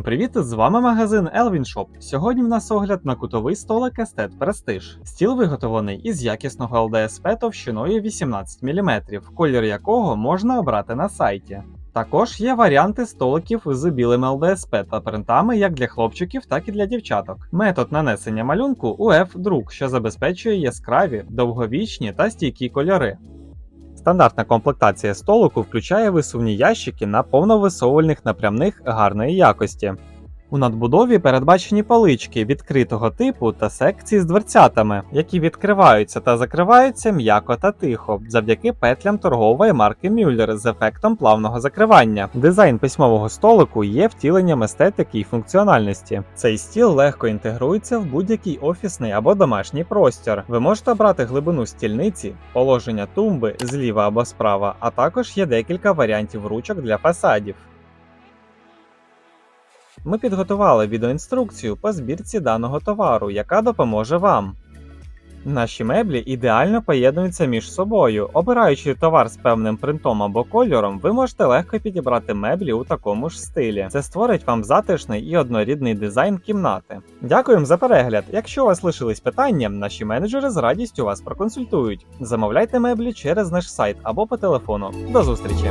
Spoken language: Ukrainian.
привіт! З вами магазин Elvin Shop. Сьогодні в нас огляд на кутовий столик Estet Prestige. Стіл виготовлений із якісного ЛДСП товщиною 18 мм, колір якого можна обрати на сайті. Також є варіанти столиків з білим ЛДСП та принтами як для хлопчиків, так і для дівчаток. Метод нанесення малюнку UF друк, що забезпечує яскраві, довговічні та стійкі кольори. Стандартна комплектація столику включає висувні ящики на повновисовувальних напрямних гарної якості. У надбудові передбачені полички відкритого типу та секції з дверцятами, які відкриваються та закриваються м'яко та тихо завдяки петлям торгової марки Мюллер з ефектом плавного закривання. Дизайн письмового столику є втіленням естетики і функціональності. Цей стіл легко інтегрується в будь-який офісний або домашній простір. Ви можете обрати глибину стільниці, положення тумби зліва або справа, а також є декілька варіантів ручок для фасадів. Ми підготували відеоінструкцію по збірці даного товару, яка допоможе вам. Наші меблі ідеально поєднуються між собою. Обираючи товар з певним принтом або кольором, ви можете легко підібрати меблі у такому ж стилі. Це створить вам затишний і однорідний дизайн кімнати. Дякуємо за перегляд. Якщо у вас лишились питання, наші менеджери з радістю вас проконсультують. Замовляйте меблі через наш сайт або по телефону. До зустрічі!